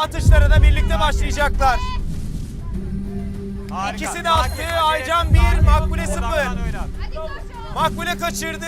atışlara da birlikte başlayacaklar. Harika. İkisi de Sakin, attı. acele Aycan 1. Makbule 0. Odaklan oyna. Makbule kaçırdı.